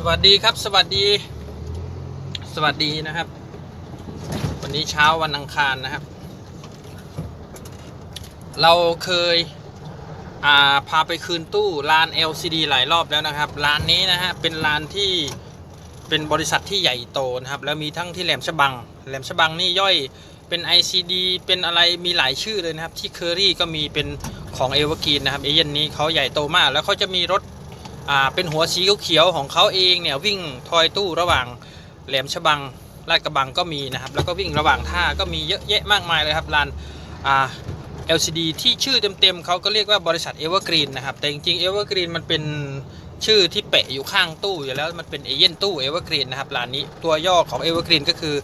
สวัสดีครับ สวัสดี สวัสดีนะครับ วันนี้เช้าวันอังคารนะครับ เราเคยาพาไปคืนตู้ร้าน LCD หลายรอบแล้วนะครับร้านนี้นะฮะเป็นร้านที่เป็นบริษัทที่ใหญ่โตนะครับ แล้วมีทั้งที่แหลมฉบัง แหลมฉบังนี่ย่อยเป็น ICD เป็นอะไรมีหลายชื่อเลยนะครับ ที่เคอรี่ก็มีเป็นของเอเวอร์กีนนะครับเอเย่นนี้เขาใหญ่โตมาก แล้วเขาจะมีรถ เป็นหัวสีเขียวของเขาเองเนี่ยวิ่งทอยตู้ระหว่างแหลมฉบังลาดกระบังก็มีนะครับ แล้วก็วิ่งระหว่างท่าก็มีเยอะแยะมากมายเลยครับร้านอ่า LCD ที่ชื่อเต็มๆเขาก็เรียกว่าบริษัท Evergreen นะครับ แต่จริงๆ Evergreen มันเป็นชื่อที่แปะอยู่ข้างตู้อยู่แล้วมันเป็นเอเย่นตู้ Evergreen นะครับร้านนี้ตัวย่อของ Evergreen ก็คือ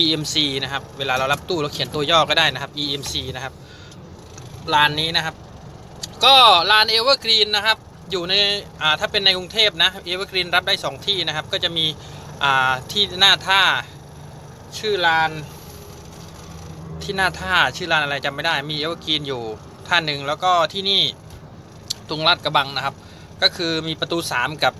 EMC นะครับ เวลาเรารับตู้เราเขียนตัวย่อก็ได้นะครับ EMC นะครับร้านนี้นะครับ ก็ร้าน Evergreen นะครับ อยู่ในอ่าถ้าเป็นในกรุงเทพนะเอเวอร์กรีนรับได้ 2 ที่นะครับ ก็จะมีอ่าที่หน้าท่าชื่อร้าน ที่หน้าท่าชื่อร้านอะไรจำไม่ได้ มีเอเวอร์กรีนอยู่ท่าหนึ่งแล้วก็ที่นี่ตรงลาดกระบังนะครับ ก็คือมีประตู 3 กับ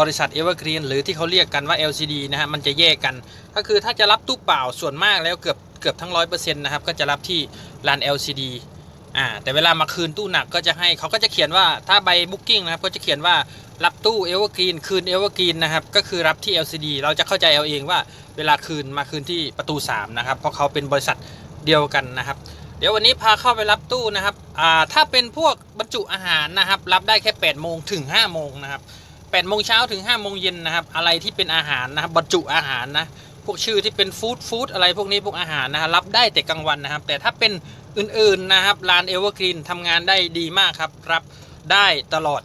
บริษัทเอเวอร์กรีนหรือที่เขาเรียกกันว่า LCD นะฮะมันจะแยกกัน ก็คือถ้าจะรับตู้เปล่าส่วนมากแล้วเกือบเกือบทั้งร้อยเปอร์เซ็นต์นะครับก็จะรับที่ร้าน LCD อ่าแต่เวลามาคืนตู้หนักก็จะให้เขาก็จะเขียนว่าถ้าใบบุ๊กิ้งนะครับก็จะเขียนว่ารับตู้เอเวอร์กรีนคืนเอเวอร์กรีนนะครับก็คือรับที่ LCD เราจะเข้าใจเอาเองว่าเวลาคืนมาคืนที่ประตู 3 นะครับ เพราะเขาเป็นบริษัทเดียวกันนะครับ เดี๋ยววันนี้พาเข้าไปรับตู้นะครับอ่าถ้าเป็นพวกบรรจุอาหารนะครับ รับได้แค่8โมงถึง5โมงนะครับ8โมงเช้าถึง5โมงเย็นนะครับ อะไรที่เป็นอาหารนะครับบรรจุอาหารนะ พวกชื่อที่เป็นฟู้ดฟู้ดอะไรพวกนี้พวกอาหารนะครับรับได้แต่กลางวันนะครับ แต่ถ้าเป็นอื่นๆนะครับร้านเอเวอร์กรีนทำงานได้ดีมากครับ รับได้ตลอด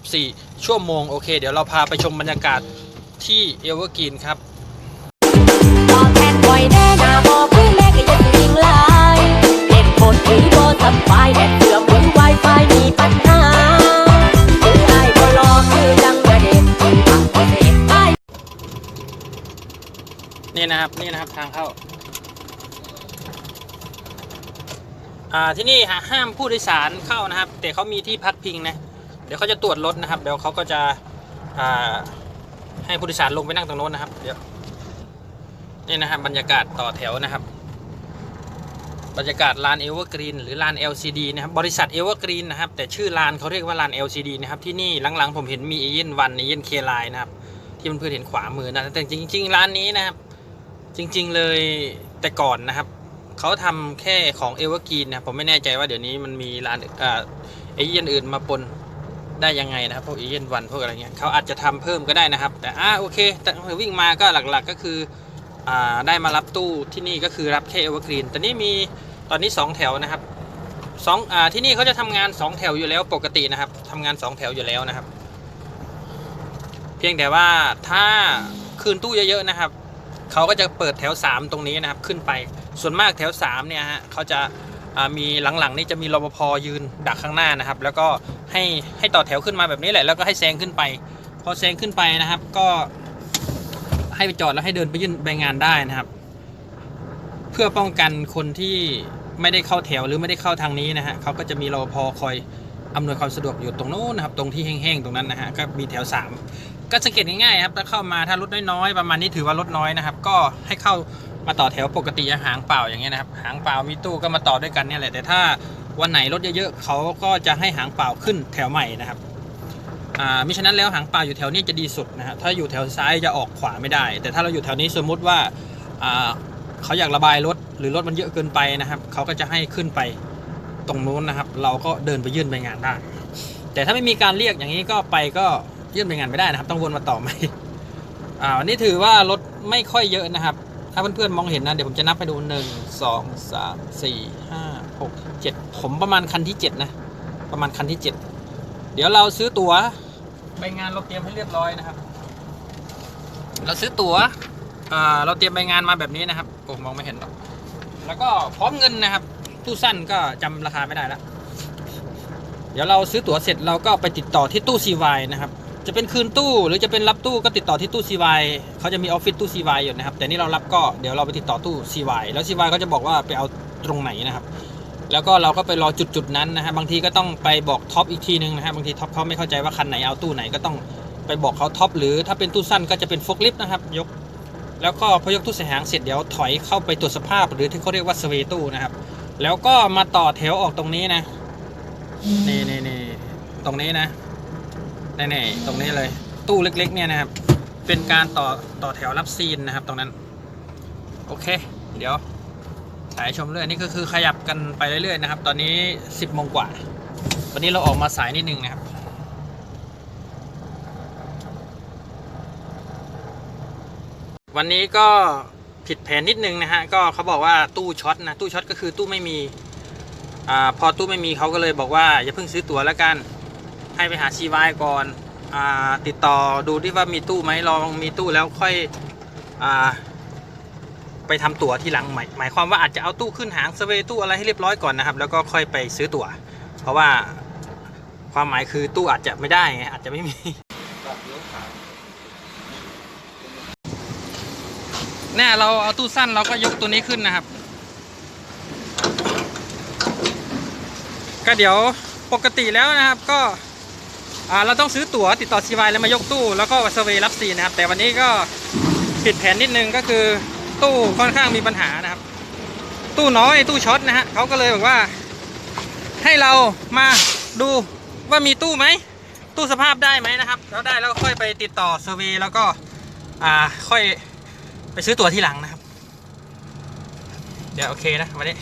24 ชั่วโมง โอเค เดี๋ยวเราพาไปชมบรรยากาศที่เอเวอร์กรีนครับไฟมีปัญหาคือไอ้บ่รอคือยังกระเด็น นี่นะครับนี่นะครับทางเข้าอ่าที่นี่ห้ามผู้โดยสารเข้านะครับ แต่เขามีที่พักพิงนะเดี๋ยวเขาจะตรวจรถนะครับ เดี๋ยวเขาก็จะอ่าให้ผู้โดยสารลงไปนั่งตรงโน้นนะครับ เดี๋ยวนี่นะครับบรรยากาศต่อแถวนะครับ บรรยากาศลานเอเวอร์กรีนหรือลาน LCD นะครับบริษัทเอเวอร์กรีนนะครับแต่ชื่อลานเขาเรียกว่าลาน LCD นะครับที่นี่หลังๆผมเห็นมีเอเย่นวันเอเย่นเคไลนะครับที่มันเพื่อนๆเห็นขวามือนะแต่จริงๆร้านนี้นะครับ จริงๆเลยแต่ก่อนนะครับเขาทำแค่ของเอเวอร์กีนนะผมไม่แน่ใจว่าเดี๋ยวนี้มันมีร้านเอเอเย่นอื่นมาปนได้ยังไงนะครับพวกเอเย่นวันพวกอะไรเงี้ยเขาอาจจะทำเพิ่มก็ได้นะครับ แต่อ่าโอเคแต่วิ่งมาก็หลักๆก็คืออ่าได้มารับตู้ที่นี่ก็คือรับแค่เอเวอร์กรีนแต่นี่มีตอนนี้ 2 แถวนะครับสองอ่าที่นี่เขาจะทำงาน 2 แถวอยู่แล้วปกตินะครับทำงาน 2 แถวอยู่แล้วนะครับ เพียงแต่ว่าถ้าคืนตู้เยอะๆนะครับ เขาก็จะเปิดแถว 3 ตรงนี้นะครับขึ้นไป ส่วนมากแถว3เนี่ยฮะเขาจะามีหลังๆนี่จะมีรปภยืนดักข้างหน้านะครับ แล้วก็ให้ให้ต่อแถวขึ้นมาแบบนี้แหละแล้วก็ให้แซงขึ้นไป พอแซงขึ้นไปนะครับ ก็ให้ไปจอดแล้วให้เดินไปยื่นใบงานได้นะครับ เพื่อป้องกันคนที่ไม่ได้เข้าแถวหรือไม่ได้เข้าทางนี้นะฮะเขาก็จะมีรปภคอยอำนวยความสะดวกอยู่ตรงโน้นนะครับ ตรงที่แห้งๆตรงนั้นนะฮะก็มีแถว 3 ก็สังเกตง่ายๆครับถ้าเข้ามาถ้ารถน้อยๆประมาณนี้ถือว่ารถน้อยนะครับ ก็ให้เข้ามาต่อแถวปกติหางเปล่าอย่างเงี้ยนะครับ หางเปล่ามีตู้ก็มาต่อด้วยกันเนี่ยแหละแต่ถ้าวันไหนรถเยอะๆเขาก็จะให้หางเปล่าขึ้นแถวใหม่นะครับอ่ามิฉะนั้นแล้วหางเปล่าอยู่แถวนี้จะดีสุดนะฮะถ้าอยู่แถวซ้ายจะออกขวาไม่ได้ แต่ถ้าเราอยู่แถวนี้สมมุติว่าอ่าเขาอยากระบายรถหรือรถมันเยอะเกินไปนะครับเขาก็จะให้ขึ้นไปตรงนู้นนะครับ เราก็เดินไปยื่นใบงานได้ แต่ถ้าไม่มีการเรียกอย่างนี้ก็ไปก็ ยื่นใบงานไม่ได้นะครับ ต้องวนมาต่อใหม่อ่าวันนี้ถือว่ารถไม่ค่อยเยอะนะครับ ถ้าเพื่อนๆมองเห็นนะ เดี๋ยวผมจะนับไปดูหนึ่งสองสามสี่ห้าหกเจ็ดผมประมาณคันที่เจ็ดนะ ประมาณคันที่เจ็ดเดี๋ยวเราซื้อตั๋วใบงานเราเตรียมให้เรียบร้อยนะครับ เราซื้อตั๋วอ่าเราเตรียมใบงานมาแบบนี้นะครับโอ้มองไม่เห็นหรอกแล้วก็พร้อมเงินนะครับ ตู้สั้นก็จำราคาไม่ได้แล้วเดี๋ยวเราซื้อตั๋วเสร็จเราก็ไปติดต่อที่ตู้ CY นะครับ จะเป็นคืนตู้หรือจะเป็นรับตู้ก็ติดต่อที่ตู้ CY เขาจะมีออฟฟิศตู้ CY อยู่นะครับ แต่นี่เรารับก็เดี๋ยวเราไปติดต่อตู้ CY แล้ว CY ก็จะบอกว่าไปเอาตรงไหนนะครับ แล้วก็เราก็ไปรอจุดจุดๆนั้นนะฮะบางทีก็ต้องไปบอกท็อปอีกทีนึงนะฮะบางทีท็อปเขาไม่เข้าใจว่าคันไหนเอาตู้ไหนก็ต้องไปบอกเขาท็อปหรือถ้าเป็นตู้สั้นก็จะเป็นโฟกลิฟต์นะครับยก แล้วก็พอยกตู้ใส่หางเสร็จเดี๋ยวถอยเข้าไปตรวจสภาพ หรือที่เขาเรียกว่าสเวตู้นะครับ แล้วก็มาต่อแถวออกตรงนี้นะนี่นี่นี่ตรงนี้นะ นี่นี่ตรงนี้เลย ตู้เล็ก ๆ เนี่ยนะครับ เป็นการต่อต่อแถวรับซีนนะครับ ตรงนั้น โอเค เดี๋ยวถ่ายชมเรื่อยนี่ก็คือขยับกันไปเรื่อยๆนะครับ ตอนนี้ 10โมงกว่า วันนี้เราออกมาสายนิดนึงนะครับวันนี้ก็ผิดแผนนิดนึงนะฮะ ก็เขาบอกว่าตู้ช็อตนะ ตู้ช็อตก็คือตู้ไม่มี อ่า พอตู้ไม่มีเขาก็เลยบอกว่า อย่าเพิ่งซื้อตั๋วแล้วกัน ให้ไปหาชีวายก่อนอติดต่อดูที่ว่ามีตู้ไหมลองมีตู้แล้วค่อยอไปทำตั๋วที่หลังหมายหมายความว่าอาจจะเอาตู้ขึ้นหางสเวยตู้อะไรให้เรียบร้อยก่อนนะครับ แล้วก็ค่อยไปซื้อตั๋ว เพราะว่าความหมายคือตู้อาจจะไม่ได้ไงอาจจะไม่มีแน่เราเอาตู้สั้นเราก็ยกตัวนี้ขึ้นนะครับ ก็เดี๋ยวปกติแล้วนะครับก็ เราต้องซื้อตั๋วติดต่อซีวายแล้วมายกตู้แล้วก็เซอร์เวย์รับซีนะครับ แต่วันนี้ก็ผิดแผนนิดนึงก็คือตู้ค่อนข้างมีปัญหานะครับ ตู้น้อยตู้ช็อตนะฮะเขาก็เลยบอกว่า ให้เรามาดูว่ามีตู้ไหม ตู้สภาพได้ไหมนะครับแล้วได้แล้วค่อยไปติดต่อเซอร์เวย์แล้วก็อ่าค่อยไปซื้อตั๋วที่หลังนะครับ เดี๋ยวโอเคนะวันนี้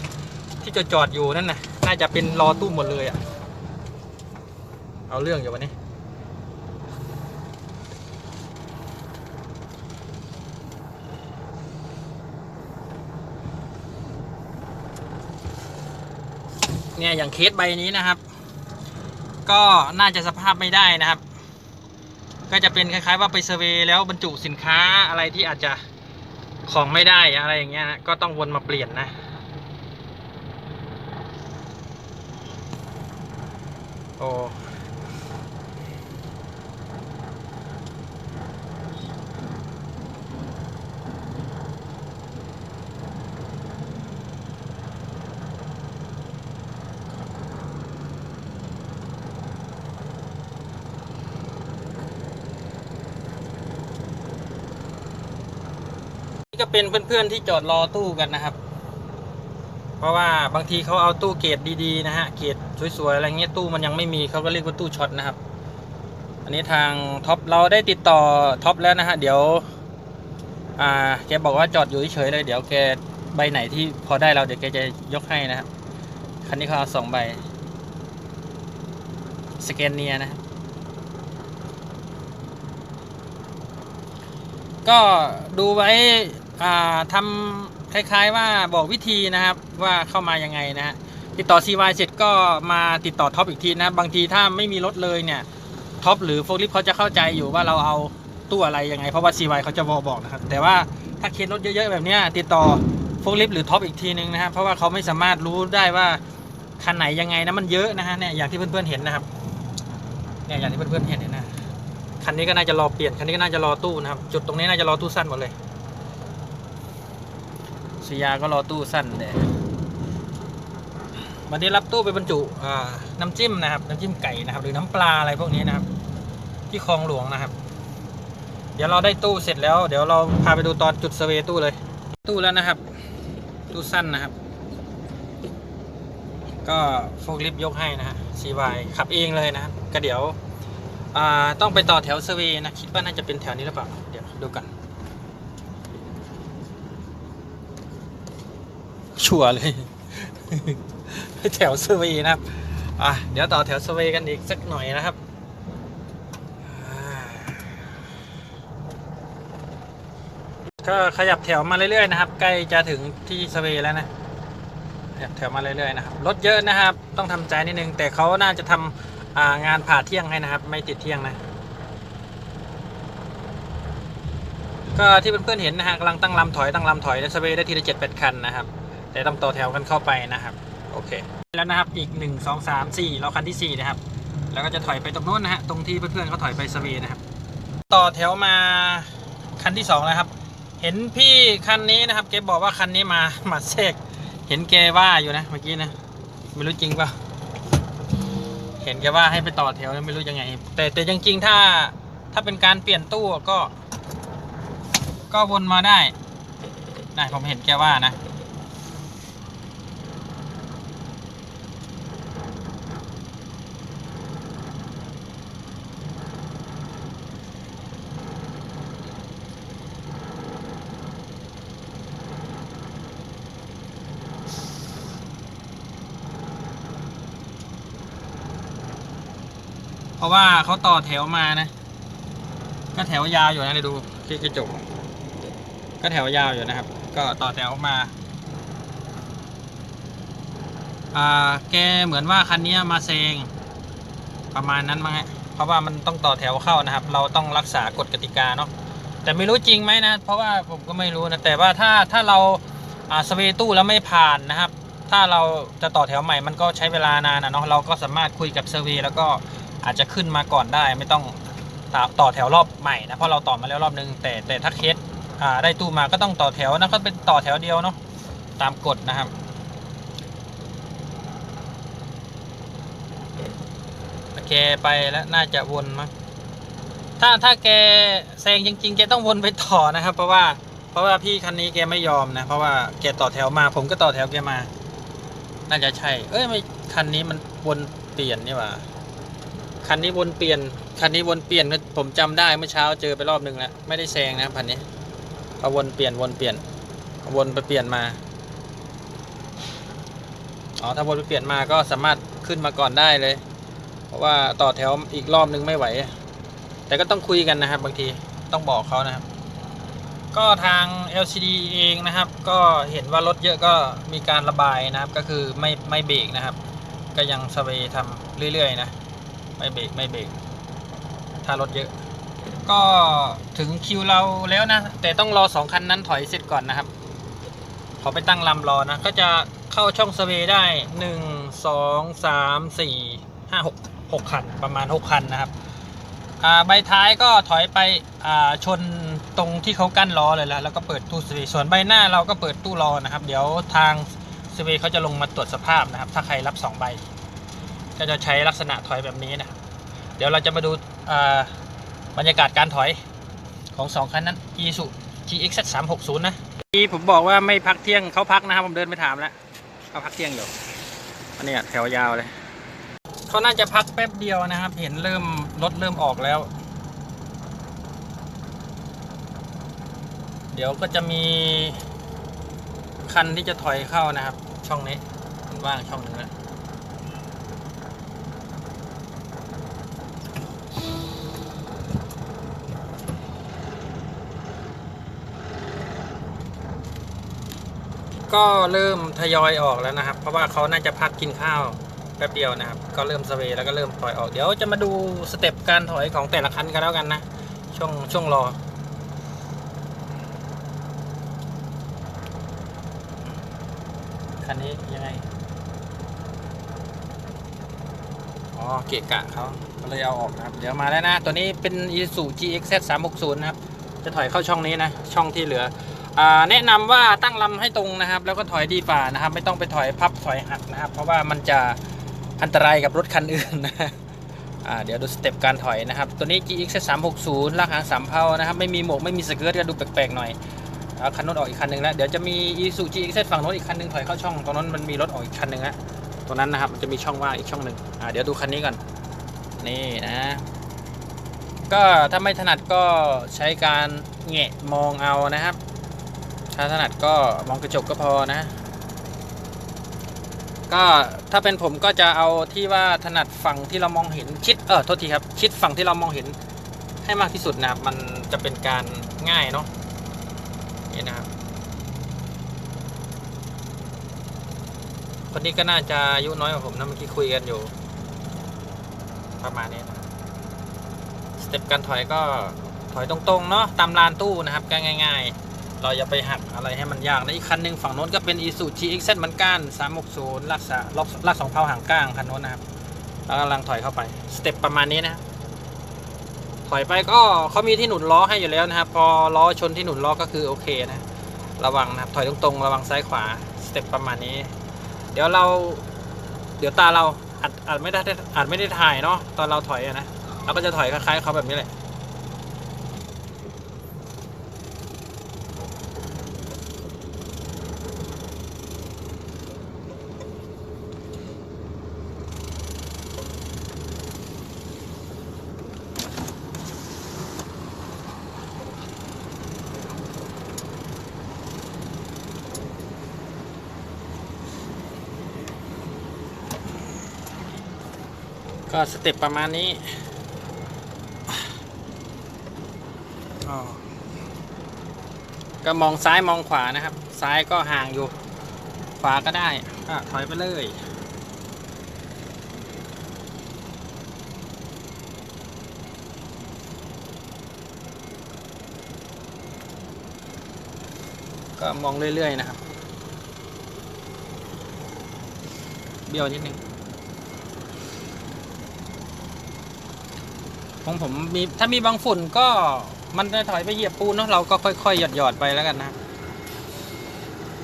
ที่จอดจอดอยู่นั่นนะน่าจะเป็นรอตู้หมดเลยอะ่ะ เอาเรื่องอยู่วันนี้ เนี่ย อย่างเคสใบนี้นะครับ ก็น่าจะสภาพไม่ได้นะครับ ก็จะเป็นคล้าย ๆ ว่าไปเซอร์เวยแล้วบรรจุสินค้าอะไรที่อาจจะของไม่ได้อะไรอย่างเงี้ยนะก็ต้องวนมาเปลี่ยนนะโอ้ นี่ก็เป็นเพื่อนๆที่จอดรอตู้กันนะครับ เพราะว่าบางทีเขาเอาตู้เกรดดีๆนะฮะเกรดสวยๆอะไรเงี้ยตู้มันยังไม่มีเขาก็เรียกว่าตู้ช็อตนะครับ อันนี้ทางท็อปเราได้ติดต่อท็อปแล้วนะฮะเดี๋ยวอ่าแกบอกว่าจอดอยู่เฉยๆเลยเดี๋ยวแกใบไหนที่พอได้เราเดี๋ยวแกจะยกให้นะครับคันนี้เขาเอาสองใบสแกนเนียนะ ก็ดูไว้ อ่าทำคล้ายๆว่าบอกวิธีนะครับว่าเข้ามายังไงนะฮะติดต่อ CY เสร็จก็มาติดต่อท็อปอีกทีนะบางทีถ้าไม่มีรถเลยเนี่ยท็อปหรือโฟลิฟเขาจะเข้าใจอยู่ว่าเราเอาตู้อะไรยังไง เพราะว่า CY เขาจะบอกบอกนะครับ แต่ว่าถ้าเคสรถเยอะๆแบบนี้ติดต่อโฟลิฟหรือท็อปอีกทีนึงนะครับเพราะว่าเขาไม่สามารถรู้ได้ว่าคันไหนยังไงนะมันเยอะนะฮะเนี่ยอย่างที่เพื่อนๆเห็นนะครับเนี่ยอย่างที่เพื่อนๆเห็นเนี่ยนะคันนี้ก็น่าจะรอเปลี่ยนคันนี้ก็น่าจะรอตู้นะครับ จุดตรงนี้น่าจะรอตู้สั้นหมดเลย สยาก็รอตู้สั้นเดี๋ยวันนี้รับตู้ไปบรรจุน้ำจิ้มนะครับ น้ำจิ้มไก่นะครับ หรือน้ำปลาอะไรพวกนี้นะครับ ที่คลองหลวงนะครับ เดี๋ยวเราได้ตู้เสร็จแล้ว เดี๋ยวเราพาไปดูตอนจุดเซเวตู้เลย ตู้แล้วนะครับ ตู้สั้นนะครับ ก็โฟกลิฟต์ยกให้นะฮะ CY ขับเองเลยนะครับ ก็เดี๋ยวต้องไปต่อแถวเซเวนะ คิดว่าน่าจะเป็นแถวนี้หรือเปล่า เดี๋ยวดูกัน ชัวร์เลย แถวเซเวย์นะครับ อะ เดี๋ยวต่อแถวเซเวย์กันอีกสักหน่อยนะครับก็ขยับแถวมาเรื่อยๆนะครับ ใกล้จะถึงที่เซอร์เวย์แล้วนะขยับแถวมาเรื่อยๆนะครับรถเยอะนะครับ ต้องทำใจนิดนึง แต่เขาน่าจะทำอ่างานผ่าเที่ยงให้นะครับ ไม่ติดเที่ยงนะ ก็ที่เพื่อนๆเห็นนะฮะกำลังตั้งลำถอยตั้งลำถอยแล้วสเปรย์ได้ทีละเจ็ดแปดคันนะครับ แต่ต้องต่อแถวกันเข้าไปนะครับ โอเค แล้วนะครับอีกหนึ่งสองสามสี่เราคันที่สี่นะครับ แล้วก็จะถอยไปตรงโน้นนะฮะตรงที่เพื่อนๆเขาถอยไปสเปรย์นะครับ ต่อแถวมาคันที่สองแล้วครับ เห็นพี่คันนี้นะครับแกบอกว่าคันนี้มามาเซกเห็นแกว่าอยู่นะเมื่อกี้นะไม่รู้จริงเปล่าเห็นแกว่าให้ไปต่อแถวแล้วไม่รู้ยังไง แต่แต่จริงๆถ้าถ้าเป็นการเปลี่ยนตู้ก็ ก็วนมาได้นะผมเห็นแกว่านะ ราะว่าเขาต่อแถวมานะ ก็แถวยาวอยู่นะเดี๋ยวดูที่กระจกก็แถวยาวอยู่นะครับ ก็ต่อแถวมาอ่าแกเหมือนว่าคันนี้มาเซงประมาณนั้นมั้งฮะเพราะว่ามันต้องต่อแถวเข้านะครับ เราต้องรักษากฎกติกาเนาะแต่ไม่รู้จริงไหมนะ เพราะว่าผมก็ไม่รู้นะแต่ว่าถ้าถ้าเราอ่าสเวตู้แล้วไม่ผ่านนะครับ ถ้าเราจะต่อแถวใหม่มันก็ใช้เวลานานนะเนาะเราก็สามารถคุยกับเซอร์เวย์แล้วก็ อาจจะขึ้นมาก่อนได้ไม่ต้องต่อแถวรอบใหม่นะเพราะเราต่อมาแล้วรอบนึงแต่แต่ถ้าเคสได้ตู้มาก็ต้องต่อแถวนะก็เป็นต่อแถวเดียวเนาะตามกฎนะครับแกไปแล้วน่าจะวนมั้งถ้าถ้าแกแซงจริงๆ แกต้องวนไปต่อนะครับ เพราะว่าเพราะว่าพี่คันนี้แกไม่ยอมนะ เพราะว่าแกต่อแถวมา ผมก็ต่อแถวแกมา น่าจะใช่ เอ้ยไม่คันนี้มันวนเปลี่ยนนี่หว่า คันนี้วนเปลี่ยน คันนี้วนเปลี่ยนผมจำได้เมื่อเช้าเจอไปรอบนึงแล้วไม่ได้แซงนะคันนี้พอวนเปลี่ยนวนเปลี่ยนวนไปเปลี่ยนมาอ๋อถ้าวนไปเปลี่ยนมาก็สามารถขึ้นมาก่อนได้เลย เพราะว่าต่อแถวอีกรอบนึงไม่ไหว แต่ก็ต้องคุยกันนะครับ บางทีต้องบอกเขานะครับ ก็ทาง LCD เองนะครับ ก็เห็นว่ารถเยอะก็มีการระบายนะครับ ก็คือไม่ไม่เบรกนะครับ ก็ยังสเวย์ทำเรื่อยๆนะ ไม่เบรกไม่เบรกถ้ารถเยอะ ก็ถึงคิวเราแล้วนะ แต่ต้องรอสองคันนั้นถอยเสร็จก่อนนะครับขอไปตั้งลำรอนะ ก็จะเข้าช่องสเวย์ได้หนึ่งสองสามสี่ห้าหกหกคันประมาณหกคันนะครับใบท้ายก็ถอยไปชนตรงที่เขากั้นล้อเลยแล้วแล้วก็เปิดตู้สเวส่วนใบหน้าเราก็เปิดตู้รอนะครับ เดี๋ยวทางสเวเขาจะลงมาตรวจสภาพนะครับ ถ้าใครรับ 2 ใบ ก็จะใช้ลักษณะถอยแบบนี้นะครับเดี๋ยวเราจะมาดูบรรยากาศการถอยของ2คันนั้น i s u GX 360นะที่ผมบอกว่าไม่พักเที่ยงเขาพักนะครับผมเดินไปถามแล้วเขาพักเที่ยงอยู่อันนี้แถวยาวเลยเขาน่าจะพักแป๊บเดียวนะครับ เห็นเริ่มรถเริ่มออกแล้ว เดี๋ยวก็จะมีคันที่จะถอยเข้านะครับ ช่องนี้มันว่างช่องหนึงแล้ว ก็เริ่มทยอยออกแล้วนะครับ เพราะว่าเขาน่าจะพักกินข้าวแป๊บเดียวนะครับ ก็เริ่มสเวย์แล้วก็เริ่มถอยออก เดี๋ยวจะมาดูสเต็ปการถอยของแต่ละคันกันแล้วกันนะ ช่วงช่วงรอคันนี้ยังไง อ๋อ เกะกะเขาก็เลยเอาออกนะครับ เดี๋ยวมาแล้วนะ ตัวนี้เป็น Isuzu GXZ 360 นะครับ จะถอยเข้าช่องนี้นะ ช่องที่เหลือ แนะนำว่าตั้งลำให้ตรงนะครับ แล้วก็ถอยดีฝ่านะครับ ไม่ต้องไปถอยพับถอยหักนะครับ เพราะว่ามันจะอันตรายกับรถคันอื่นนะอ่าเดี๋ยวดูสเต็ปการถอยนะครับ ตัวนี้ GX 360ลากหางสามเพานะครับ ไม่มีหมวกไม่มีสเกิร์ตก็ดูแปลกๆหน่อยอคันนู้นออกอีกคันหนึ่งแล้ว เดี๋ยวจะมี Isuzu GX ฝั่งโน้นอีกคันหนึ่งถอยเข้าช่องตรงนั้นมันมีรถออกอีกคันหนึ่งนะตรงนั้นนะครับมันจะมีช่องว่างอีกช่องหนึ่งเดี๋ยวดูคันนี้ก่อนนี่นะ ก็ถ้าไม่ถนัดก็ใช้การแงะมองเอานะครับ ถ้าถนัดก็มองกระจกก็พอนะ ก็ถ้าเป็นผมก็จะเอาที่ว่าถนัดฝั่งที่เรามองเห็นชิดเออโทษทีครับ ชิดฝั่งที่เรามองเห็นให้มากที่สุดนะครับ มันจะเป็นการง่ายเนาะนี่นะครับคนนี้ก็น่าจะอายุน้อยกว่าผมนะเมื่อกี้คุยกันอยู่ ประมาณนี้นะสเต็ปการถอยก็ถอยตรงๆเนาะตามลานตู้นะครับก็ง่าย ๆ เราอย่าไปหักอะไรให้มันยากนะอีกคันหนึ่งฝั่งโน้นก็เป็น Isuzu GX เหมือนกัน360ลากสาลากลากสองเพาห่างก้างคันโน้นนะครับแล้วกำลังถอยเข้าไปสเต็ปประมาณนี้นะถอยไปก็เขามีที่หนุนล้อให้อยู่แล้วนะครับ พอล้อชนที่หนุนล้อก็คือโอเคนะ ระวังนะครับถอยตรงๆ ระวังซ้ายขวาสเต็ปประมาณนี้ เดี๋ยวเรา เดี๋ยวตาเราอาจอาจไม่ได้อาจไม่ได้ถ่ายเนาะตอนเราถอยอะนะเราก็จะถอยคล้ายๆเขาแบบนี้แหละ ก็สเต็ปประมาณนี้ก็มองซ้ายมองขวานะครับ ซ้ายก็ห่างอยู่ ขวาก็ได้ถอยไปเลยก็มองเรื่อย ๆ นะครับ เบี้ยวนิดนึง ของผมมีถ้ามีบางฝุ่นก็มันจะถอยไปเหยียบปูนเนาะเราก็ค่อยๆหยอดหยอดๆไปแล้วกันนะ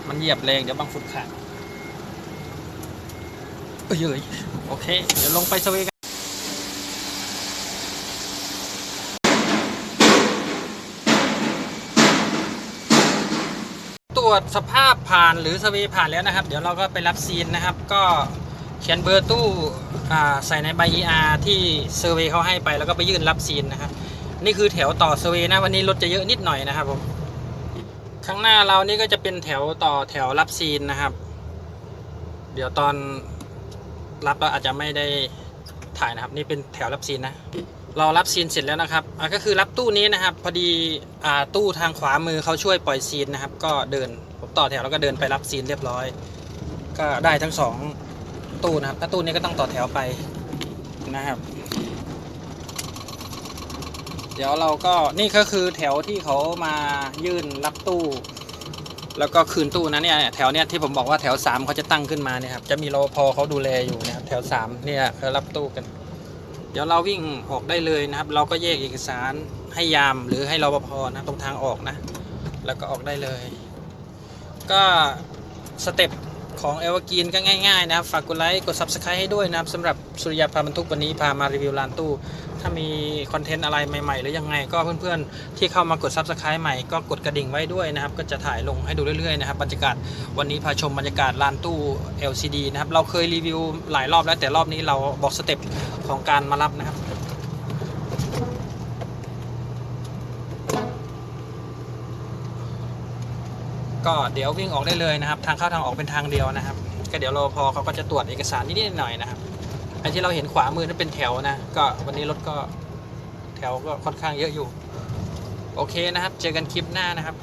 มันเหยียบแรงเดี๋ยวบางฝุ่นขาดเอ้ยเอ้ยโอเค เดี๋ยวลงไปสเวกันตรวจสภาพผ่านหรือสวย์ผ่านแล้วนะครับ เดี๋ยวเราก็ไปรับซีนนะครับก็ เขียนเบอร์ตู้ใส่ในใบ ER ที่เซอร์เวย์เขาให้ไปแล้วก็ไปยื่นรับซีนนะครับนี่คือแถวต่อเซอร์เวย์นะวันนี้รถจะเยอะนิดหน่อยนะครับผมข้างหน้าเรานี่ก็จะเป็นแถวต่อแถวรับซีนนะครับ เดี๋ยวตอนรับเราอาจจะไม่ได้ถ่ายนะครับนี่เป็นแถวรับซีนนะเรารับซีนเสร็จแล้วนะครับก็คือรับตู้นี้นะครับ พอดีอตู้ทางขวามือเขาช่วยปล่อยซีนนะครับ ก็เดินผมต่อแถวแล้วก็เดินไปรับซีนเรียบร้อย ก็ได้ทั้งสอง ตู้นะครับ ถ้าตู้นี้ก็ต้องต่อแถวไปนะครับ เดี๋ยวเราก็นี่ก็คือแถวที่เขามายื่นรับตู้ แล้วก็คืนตู้นะเนี่ยแถวเนี้ยที่ผมบอกว่าแถวสามเขาจะตั้งขึ้นมาเนี่ยครับจะมีรปภเขาดูแลอยู่นะครับแถวสามเนี่ยเขารับตู้กัน เดี๋ยวเราวิ่งออกได้เลยนะครับ เราก็แยกเอกสารให้ยามหรือให้รปภนะตรงทางออกนะ แล้วก็ออกได้เลย ก็สเต็ป ของเอวากีนก็ง่ายๆนะครับ ฝากกดไลค์กด Subscribe ให้ด้วยนะครับสำหรับสุริยาพาบรรทุกวันนี้พามารีวิวร้านตู้ ถ้ามีคอนเทนต์อะไรใหม่ๆ หรือยังไงก็เพื่อนๆ ที่เข้ามากด Subscribe ใหม่ก็กดกระดิ่งไว้ด้วยนะครับ ก็จะถ่ายลงให้ดูเรื่อยๆนะครับบรรยากาศวันนี้พาชมบรรยากาศร้านตู้ LCD นะครับเราเคยรีวิวหลายรอบแล้วแต่รอบนี้เราบอกสเต็ปของการมารับนะครับ ก็เดี๋ยววิ่งออกได้เลยนะครับ ทางเข้าทางออกเป็นทางเดียวนะครับ ก็เดี๋ยวรอพอเขาก็จะตรวจเอกสารนิดๆหน่อยๆนะครับไอ้ที่เราเห็นขวามือนั่นเป็นแถวนะก็วันนี้รถก็แถวก็ค่อนข้างเยอะอยู่ โอเคนะครับ เจอกันคลิปหน้านะครับ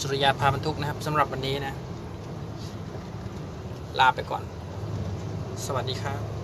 สุริยาพาบรรทุกนะครับสำหรับวันนี้นะ ลาไปก่อน สวัสดีครับ